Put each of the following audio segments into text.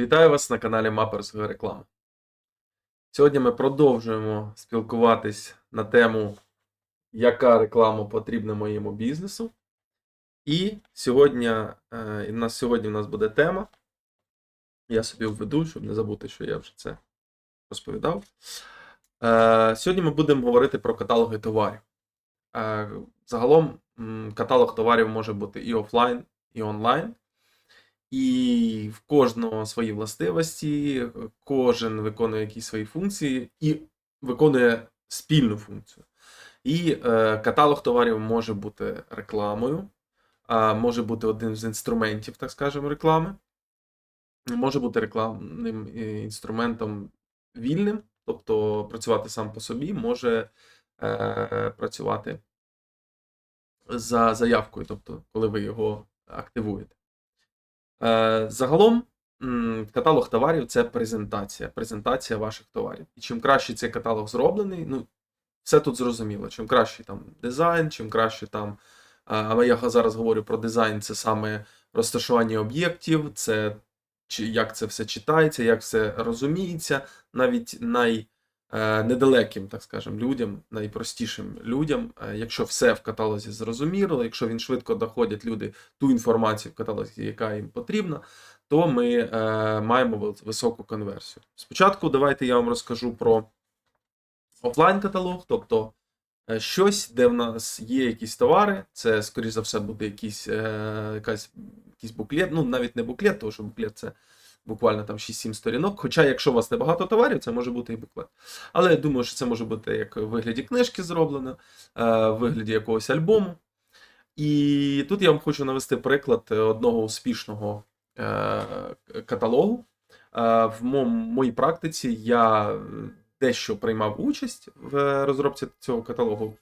Вітаю вас на каналі Маперської реклами. Сьогодні ми продовжуємо спілкуватись на тему, яка реклама потрібна моєму бізнесу. І сьогодні, е, і в сьогодні у нас буде тема. Я собі введу, щоб не забути, що я вже це розповідав. Е, Сьогодні ми будемо говорити про каталоги товарів. Е, Загалом каталог товарів може бути і офлайн, і онлайн. І в кожного свої властивості, кожен виконує якісь свої функції і виконує спільну функцію. І е, каталог товарів може бути рекламою, а може бути одним з інструментів, так скажемо, реклами. Може бути рекламним е, інструментом вільним, тобто працювати сам по собі, може е, працювати за заявкою, тобто, коли ви його активуєте. Е, Загалом, каталог товарів це презентація, презентація ваших товарів. І чим краще цей каталог зроблений, ну, все тут зрозуміло. Чим краще там дизайн, чим краще там. е, Але я зараз говорю про дизайн, це саме розташування об'єктів, це як це все читається, як все розуміється, навіть най, недалеким, так скажемо, людям, найпростішим людям, е, якщо все в каталозі зрозуміло, якщо він швидко доходять люди ту інформацію в каталозі, яка їм потрібна, то ми е, маємо високу конверсію. Спочатку давайте я вам розкажу про офлайн каталог, тобто е, щось, де в нас є якісь товари, це, скоріш за все, буде якийсь, е, якась, якийсь буклет, ну навіть не буклет, тому що буклет це буквально там 6-7 сторінок. Хоча, якщо у вас небагато товарів, це може бути і буклет. Але я думаю, що це може бути як в вигляді книжки зроблено, е, в вигляді якогось альбому. І тут я вам хочу навести приклад е, одного успішного е, каталогу. Е, В мо- моїй практиці я е, дещо приймав участь в розробці цього каталогу,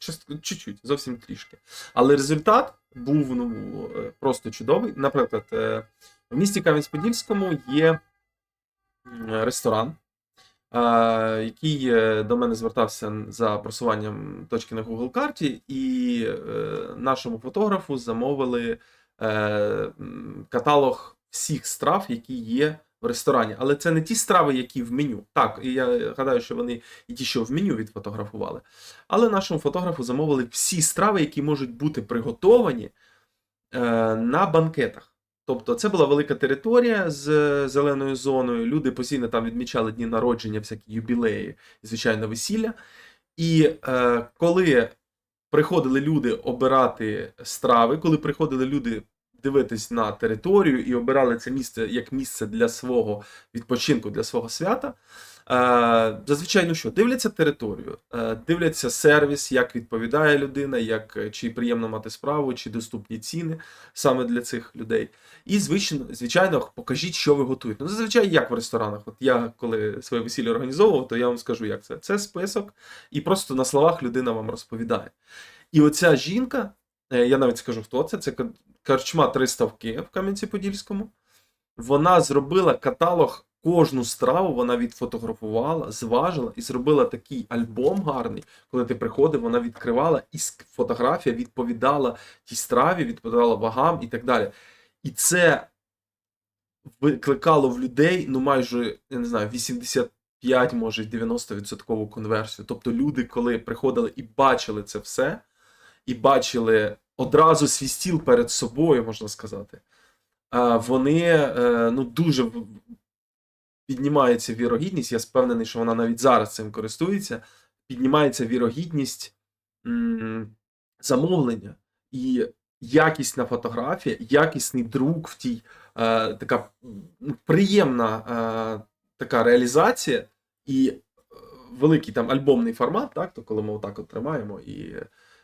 чуть-чуть, зовсім трішки. Але результат був ну, е, просто чудовий. Наприклад, е, в місті Кам'янець-Подільському є ресторан, який е, до мене звертався за просуванням точки на Google карті, і е, нашому фотографу замовили е, каталог всіх страв, які є в ресторані. Але це не ті страви, які в меню. Так, і я гадаю, що вони і ті, що в меню відфотографували. Але нашому фотографу замовили всі страви, які можуть бути приготовані на банкетах. Тобто це була велика територія з е, зеленою зоною. Люди постійно там відмічали дні народження, всякі юбілеї звичайно, весілля. І е, коли приходили люди обирати страви, коли приходили люди дивитись на територію і обирали це місце як місце для свого відпочинку, для свого свята. Е, зазвичай, ну що, дивляться територію, е, дивляться сервіс, як відповідає людина, як, е, чи приємно мати справу, чи доступні ціни саме для цих людей. І звичайно, звичайно, покажіть, що ви готуєте. Ну, зазвичай як в ресторанах. От я коли своє весілля організовував, то я вам скажу, як це. Це список, і просто на словах людина вам розповідає. І оця жінка, я навіть скажу, хто це, це ка- корчма три ставки в Кам'янці-Подільському. Вона зробила каталог. Кожну страву вона відфотографувала, зважила і зробила такий альбом гарний. Коли ти приходив, вона відкривала, і фотографія відповідала тій страві, відповідала вагам і так далі. І це викликало в людей, ну майже, я не знаю, 85, може 90% конверсію. Тобто люди, коли приходили і бачили це все, і бачили одразу свій стіл перед собою, можна сказати, вони е, ну, дуже піднімається вірогідність. Я впевнений, що вона навіть зараз цим користується. Піднімається вірогідність замовлення і якісна фотографія, якісний друк в тій е, така приємна е, така реалізація і е, великий там альбомний формат, так, то коли ми отак от тримаємо і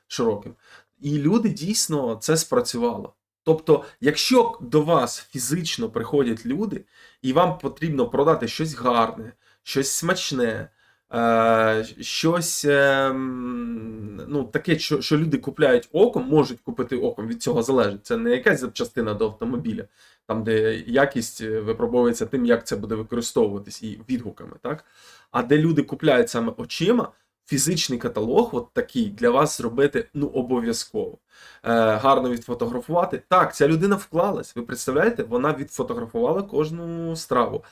широким. І люди дійсно це спрацювало. Тобто, якщо до вас фізично приходять люди, і вам потрібно продати щось гарне, щось смачне, е, щось е, ну, таке, що, що люди купляють оком, можуть купити оком, від цього залежить. Це не якась запчастина до автомобіля, там, де якість е, випробовується тим, як це буде використовуватись і відгуками, так? А де люди купляють саме очима, фізичний каталог, от такий, для вас зробити ну, обов'язково. Е, гарно відфотографувати. Так, ця людина вклалась. Ви представляєте, вона відфотографувала кожну страву.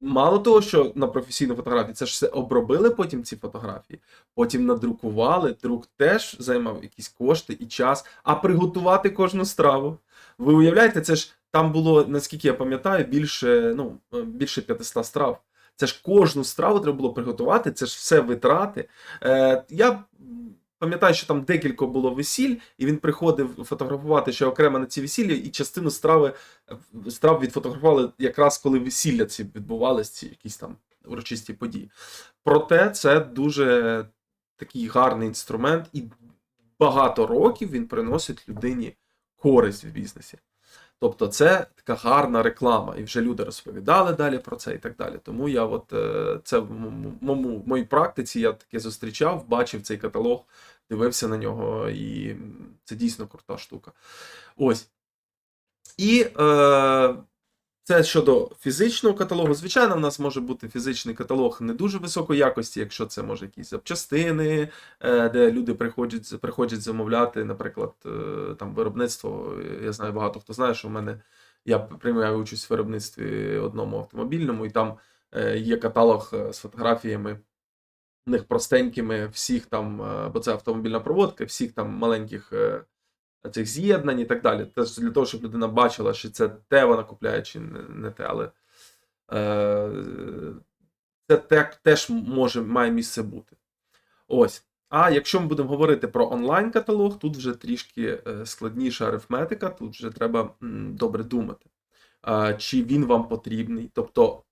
Мало того, що на професійну фотографію, це ж все обробили потім ці фотографії, потім надрукували. Друк теж займав якісь кошти і час, а приготувати кожну страву. Ви уявляєте, це ж там було, наскільки я пам'ятаю, більше, ну, більше 500 страв. Це ж кожну страву треба було приготувати, це ж все витрати. Е, я пам'ятаю, що там декілька було весіль, і він приходив фотографувати ще окремо на ці весілля, і частину страви страв відфотографували якраз коли весілля ці відбувалися, ці якісь там урочисті події. Проте це дуже такий гарний інструмент, і багато років він приносить людині користь в бізнесі. Тобто це така гарна реклама, і вже люди розповідали далі про це і так далі. Тому я от е, це в моєму моїй практиці я таке зустрічав, бачив цей каталог, дивився на нього, і це дійсно крута штука. Ось. І е, це щодо фізичного каталогу. Звичайно, в нас може бути фізичний каталог не дуже високої якості, якщо це може якісь запчастини, е, де люди приходять приходять замовляти, наприклад, е, там виробництво. Я знаю, багато хто знає, що в мене я приймаю участь в виробництві одному автомобільному, і там е, є каталог з фотографіями. В них простенькими всіх там, бо це автомобільна проводка, всіх там маленьких цих з'єднань і так далі. Теж для того, щоб людина бачила, чи це те вона купляє, чи не те. Але е, це теж може має місце бути. Ось. А якщо ми будемо говорити про онлайн-каталог, тут вже трішки е, складніша арифметика, тут вже треба добре думати, чи він вам потрібний. Тобто,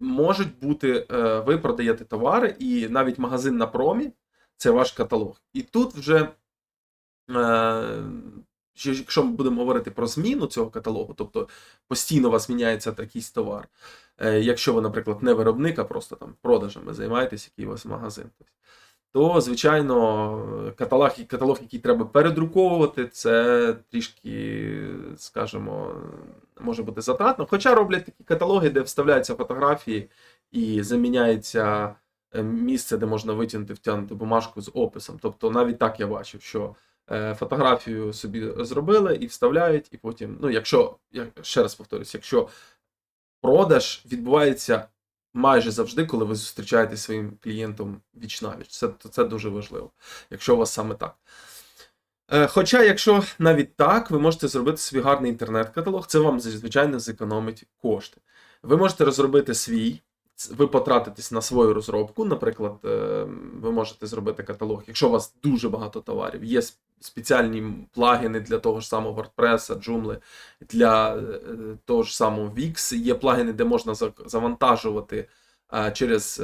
можуть бути, е, ви продаєте товари, і навіть магазин на промі це ваш каталог. І тут вже якщо ми будемо говорити про зміну цього каталогу, тобто постійно у вас міняється якийсь товар. Е, якщо ви, наприклад, не виробник, а просто там продажами займаєтесь, який у вас магазин, то, звичайно, каталог, каталог, який треба передруковувати, це трішки, скажімо, може бути затратно. Хоча роблять такі каталоги, де вставляються фотографії і заміняється е, місце, де можна витягнути, втягнути бумажку з описом. Тобто, навіть так я бачив, що. Е, фотографію собі зробили і вставляють, і потім, ну, якщо, я ще раз повторюсь, якщо продаж відбувається майже завжди, коли ви зустрічаєтесь своїм клієнтом віч навіч, це, це дуже важливо, якщо у вас саме так. Е, хоча, якщо навіть так, ви можете зробити свій гарний інтернет-каталог, це вам, звичайно, зекономить кошти. Ви можете розробити свій ви потратитесь на свою розробку. Наприклад, е, ви можете зробити каталог, якщо у вас дуже багато товарів, є спеціальні плагіни для того ж самого WordPress, Joomla, для е, того ж самого Wix, є плагіни, де можна завантажувати. Через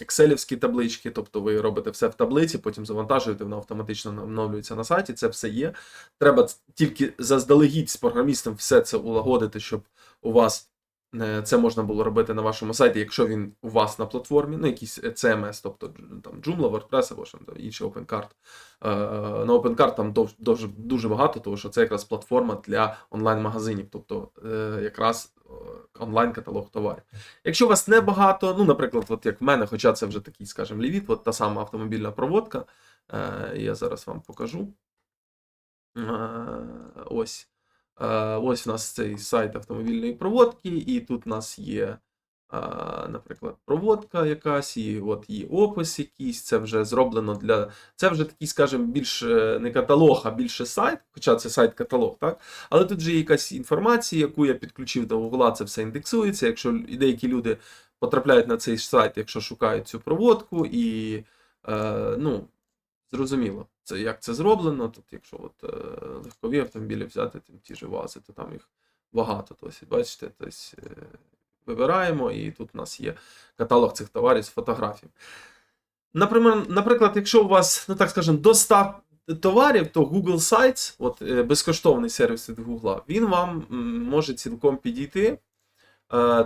екселівські таблички, тобто ви робите все в таблиці, потім завантажуєте, воно автоматично оновлюється на сайті. Це все є. Треба тільки заздалегідь з програмістом все це улагодити, щоб у вас Е, це можна було робити на вашому сайті, якщо він у вас на платформі, ну якийсь CMS, тобто там Joomla, WordPress або там, інший OpenCart. Е, на OpenCart там дуже, дуже багато, тому що це якраз платформа для онлайн-магазинів, тобто е, якраз онлайн-каталог товарів. Якщо у вас не багато, ну, наприклад, от як в мене, хоча це вже такий, скажімо, лівіт, от та сама автомобільна проводка, я зараз вам покажу. Ось. Ось у нас цей сайт автомобільної проводки, і тут у нас є, наприклад, проводка якась, і от її опис якийсь. Це вже зроблено для. Це вже такий, скажімо, більш е, не каталог, а більше сайт, хоча це сайт-каталог, так? Але тут вже є якась інформація, яку я підключив до Google, це все індексується. Якщо деякі люди потрапляють на цей сайт, якщо шукають цю проводку, і е, ну, зрозуміло це як це зроблено. Тут, якщо от, е, легкові автомобілі взяти, тим ті ж вази, то там їх багато. Тобто, бачите, тобто, е, вибираємо, і тут у нас є каталог цих товарів з фотографіями. Наприклад, якщо у вас, ну так скажемо, до 100 товарів, то Google Sites, от е, безкоштовний сервіс від Google, він вам може цілком підійти,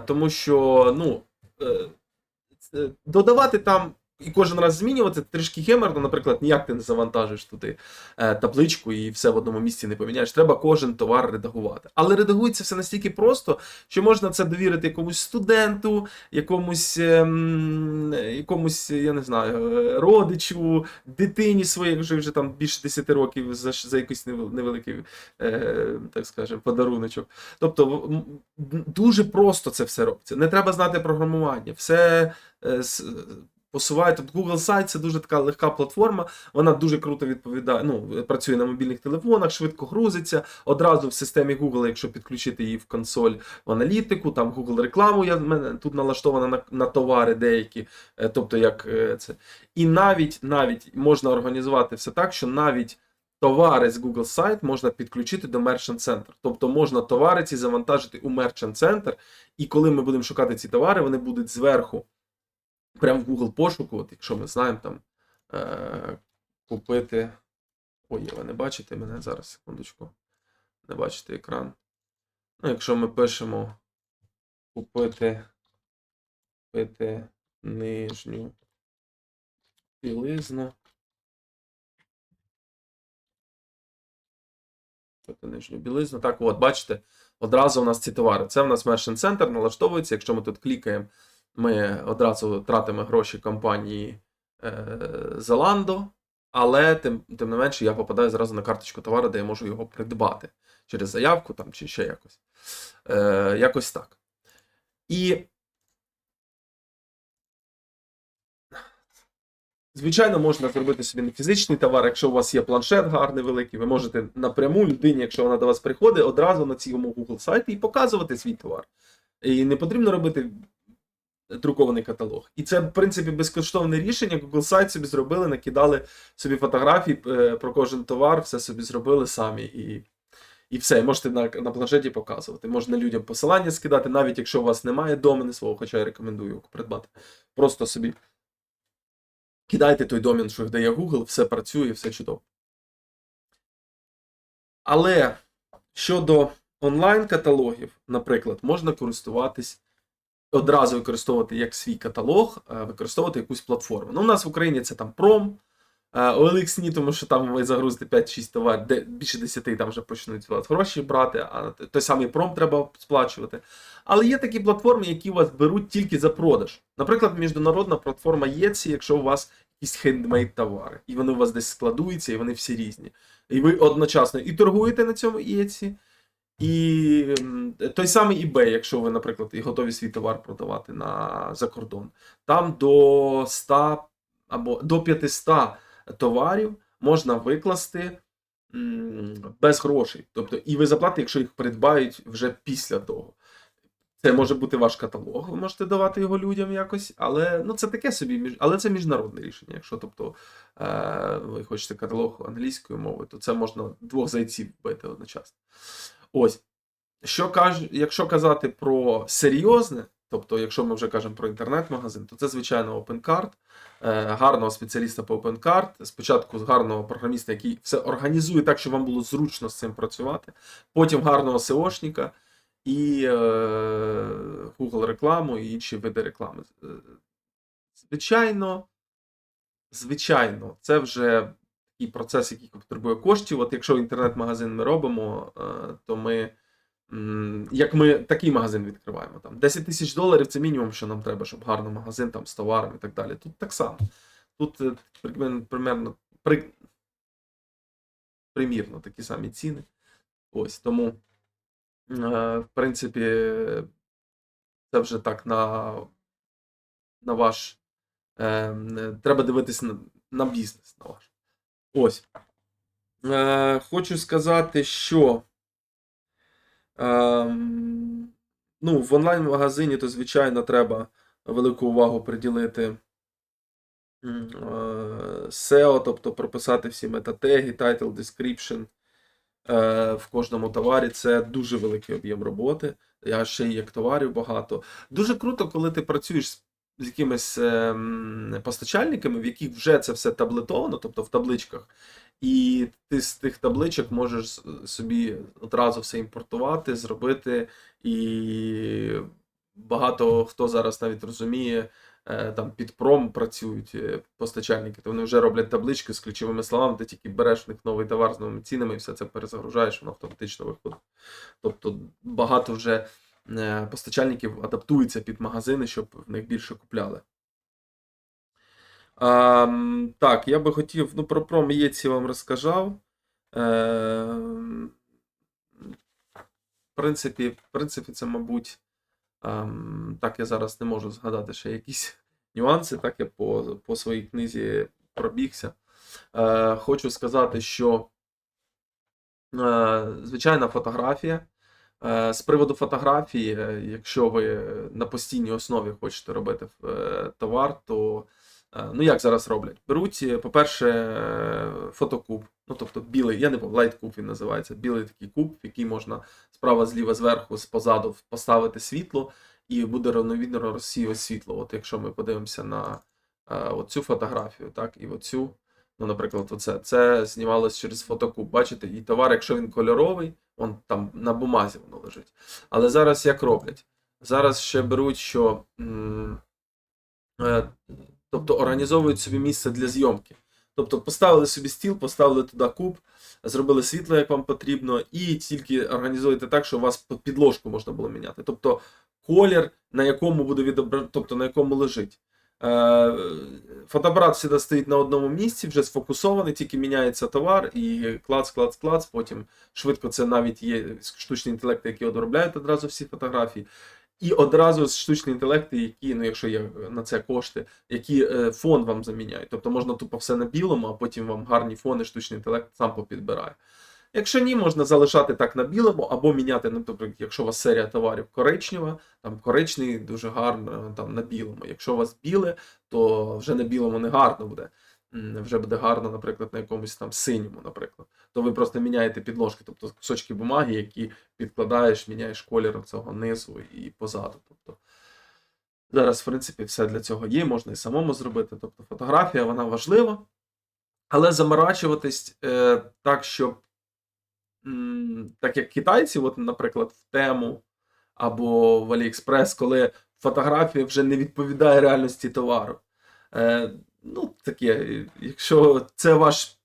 тому що ну, додавати там і кожен раз змінювати трішки хемерно, наприклад, ніяк ти не завантажиш туди е, табличку і все в одному місці не поміняєш. Треба кожен товар редагувати. Але редагується все настільки просто, що можна це довірити якомусь студенту, якомусь, ем, якомусь, я не знаю, е, родичу, дитині своїй, вже вже там більше 10 років за, за якийсь невеликий, е, так скажемо, подаруночок. Тобто дуже просто це все робиться. Не треба знати програмування. Все е, с- посуває. Тобто Google Site це дуже така легка платформа. Вона дуже круто відповідає. Ну, працює на мобільних телефонах, швидко грузиться. Одразу в системі Google, якщо підключити її в консоль в аналітику, там Google рекламу я мене тут налаштована на, на товари деякі. е, Тобто, як е, це. І навіть навіть можна організувати все так, що навіть. Товари з Google сайт можна підключити до Merchant Center. Тобто можна товари ці завантажити у Merchant Center, і коли ми будемо шукати ці товари, вони будуть зверху, прямо в Google пошуку, от якщо ми знаємо там е- купити. Ой, ви не бачите мене зараз, секундочку. Не бачите екран. Ну, якщо ми пишемо купити, купити нижню білизну. Купити нижню білизну. Так, от, бачите, одразу у нас ці товари. Це в нас Merchant Center налаштовується. Якщо ми тут клікаємо, ми одразу тратимо гроші компанії е, Zalando, але тим, тим не менше я попадаю зразу на карточку товару, де я можу його придбати через заявку там, чи ще якось. Е, якось так. І. Звичайно, можна зробити собі не фізичний товар, якщо у вас є планшет гарний великий, ви можете напряму людині, якщо вона до вас приходить, одразу на цьому Google сайті і показувати свій товар. І не потрібно робити друкований каталог. І це, в принципі, безкоштовне рішення. Google сайт собі зробили, накидали собі фотографії е, про кожен товар, все собі зробили самі. І, і все, можете на, на планшеті показувати. Можна людям посилання скидати, навіть якщо у вас немає домену свого, хоча я рекомендую його придбати. Просто собі кидайте той домен, що дає Google, все працює, все чудово. Але щодо онлайн-каталогів, наприклад, можна користуватись одразу використовувати як свій каталог, е, використовувати якусь платформу. Ну, у нас в Україні це там Пром, е, OLX ні, тому що там ви загрузите 5-6 товарів, де більше 10 там вже почнуть вас гроші брати, а той самий пром треба сплачувати. Але є такі платформи, які вас беруть тільки за продаж. Наприклад, міжнародна платформа Etsy, якщо у вас якісь хендмейд товари, і вони у вас десь складуються, і вони всі різні. І ви одночасно і торгуєте на цьому Etsy, і той самий eBay, якщо ви, наприклад, готові свій товар продавати на, за кордон, там до 100 або до 500 товарів можна викласти без грошей. Тобто, і ви заплатите, якщо їх придбають вже після того. Це може бути ваш каталог, ви можете давати його людям якось, але ну це таке собі, але це міжнародне рішення. Якщо тобто е, ви хочете каталог англійською мовою, то це можна двох зайців вбити одночасно. Ось. Що каж... Якщо казати про серйозне, тобто, якщо ми вже кажемо про інтернет-магазин, то це, звичайно, OpenCard, е, гарного спеціаліста по OpenCard, спочатку гарного програміста, який все організує так, щоб вам було зручно з цим працювати, потім гарного SEOшника і е, Google рекламу і інші види реклами. Е, Звичайно, звичайно, це вже такий процес, який потребує коштів. От якщо інтернет-магазин ми робимо, е, то ми. Як ми такий магазин відкриваємо, там 10 тисяч доларів це мінімум, що нам треба, щоб гарний магазин там з товарами і так далі. Тут так само. Тут е, примерно, при, примірно такі самі ціни. Ось тому, е, в принципі, це вже так на, на ваш. Треба дивитися на, на бізнес на ваш. Ось. Е, хочу сказати, що. Ем, ну, в онлайн-магазині, то, звичайно, треба велику увагу приділити е, SEO, тобто прописати всі метатеги, title, description е, в кожному товарі. Це дуже великий об'єм роботи. Я ще й як товарів багато. Дуже круто, коли ти працюєш з з якимись ем, постачальниками, в яких вже це все таблетовано, тобто в табличках, і ти з тих табличок можеш собі одразу все імпортувати, зробити. І багато хто зараз навіть розуміє, е, там під пром працюють е, постачальники, то вони вже роблять таблички з ключовими словами, ти тільки береш в них новий товар з новими цінами і все це перезагружаєш, воно автоматично виходить. Тобто багато вже постачальників адаптуються під магазини, щоб в них більше купляли. А, так, я би хотів, ну про пром Єці вам розказав. Е, в принципі, в принципі, це, мабуть, ем, так я зараз не можу згадати ще якісь нюанси, так я по, по своїй книзі пробігся. Е, хочу сказати, що е, звичайна фотографія. Е, З приводу фотографії, е, якщо ви на постійній основі хочете робити е, товар, то ну як зараз роблять? Беруть, по-перше, фотокуб, ну тобто білий, я не пам'ятаю, лайт-куб він називається, білий такий куб, в який можна справа, зліва, зверху, позаду поставити світло, і буде рівновідно розсіювати світло. От якщо ми подивимося на оцю фотографію, так, і оцю, ну, наприклад, оце, це знімалось через фотокуб. Бачите, і товар, якщо він кольоровий, он там на бумазі воно лежить. Але зараз як роблять? Зараз ще беруть, що е, тобто організовують собі місце для зйомки. Тобто поставили собі стіл, поставили туди куб, зробили світло, як вам потрібно, і тільки організуєте так, що у вас підложку можна було міняти. Тобто колір, на якому буде відображено, тобто на якому лежить. Е, Фотоапарат завжди стоїть на одному місці, вже сфокусований, тільки міняється товар, і клац, клац, клац. Потім швидко це навіть є штучні інтелекти, які обробляють одразу всі фотографії. І одразу штучні інтелекти, які, ну якщо є на це кошти, які е, фон вам заміняють. Тобто можна тупо все на білому, а потім вам гарні фони, штучний інтелект сам попідбирає. Якщо ні, можна залишати так на білому, або міняти, ну, тобто, якщо у вас серія товарів коричнева, там коричний дуже гарно там на білому. Якщо у вас біле, то вже на білому не гарно буде. Вже буде гарно, наприклад, на якомусь там синьому, наприклад. То ви просто міняєте підложки, тобто кусочки бумаги, які підкладаєш, міняєш колір цього низу і позаду. Тобто зараз, в принципі, все для цього є, можна і самому зробити. Тобто фотографія вона важлива, але заморачуватись е, так, щоб так як китайці, от, наприклад, в тему або в AliExpress, коли фотографія вже не відповідає реальності товару. Е, ну, таке, якщо це ваш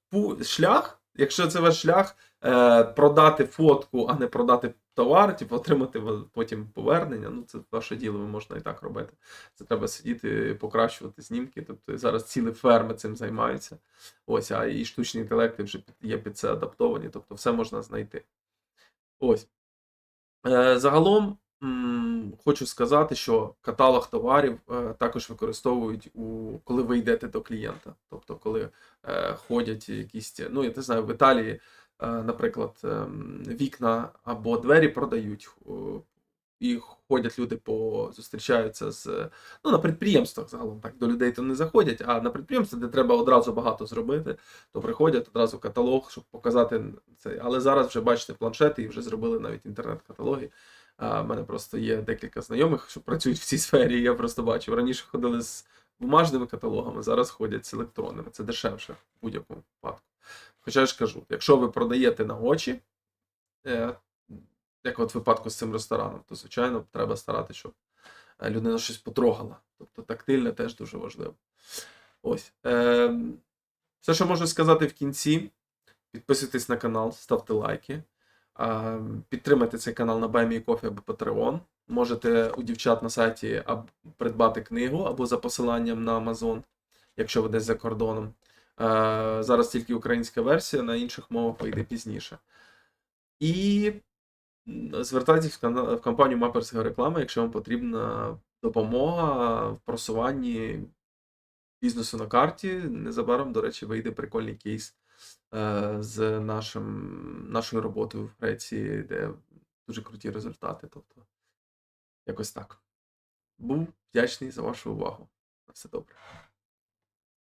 шлях, якщо це ваш шлях е, продати фотку, а не продати товар, типу отримати потім повернення, ну це ваше діло, можна і так робити. Це треба сидіти, покращувати знімки. Тобто зараз цілі ферми цим займаються. Ось, а і штучні інтелекти вже є під це адаптовані, тобто все можна знайти. Ось. Е, Загалом хочу сказати, що каталог товарів е, також використовують у коли ви йдете до клієнта. Тобто, коли е, ходять якісь, ну я не знаю, в Італії, наприклад, ем, вікна або двері продають. І ходять люди по зустрічаються з ну на підприємствах загалом так до людей то не заходять, а на підприємствах, де треба одразу багато зробити, то приходять одразу каталог, щоб показати це. Але зараз вже бачите планшети і вже зробили навіть інтернет-каталоги. А, в мене просто є декілька знайомих, що працюють в цій сфері. Я просто бачив. Раніше ходили з бумажними каталогами, зараз ходять з електронними. Це дешевше в будь-якому випадку. Хоча я ж кажу, якщо ви продаєте на очі, е, як от випадку з цим рестораном, то звичайно треба старатися, щоб е, людина щось потрогала. Тобто тактильне теж дуже важливо. Ось. Е, все, що можу сказати в кінці. Підписуйтесь на канал, ставте лайки. Підтримайте цей канал на BuyMeCoffee або Patreon. Можете у дівчат на сайті придбати книгу або за посиланням на Amazon, якщо ви десь за кордоном. Е, Зараз тільки українська версія, на інших мовах вийде пізніше. І звертайтесь в, компанію Маперська реклама, якщо вам потрібна допомога в просуванні бізнесу на карті. Незабаром, до речі, вийде прикольний кейс е, з нашим, нашою роботою в Греції, де дуже круті результати. Тобто, якось так. Був вдячний за вашу увагу. На все добре.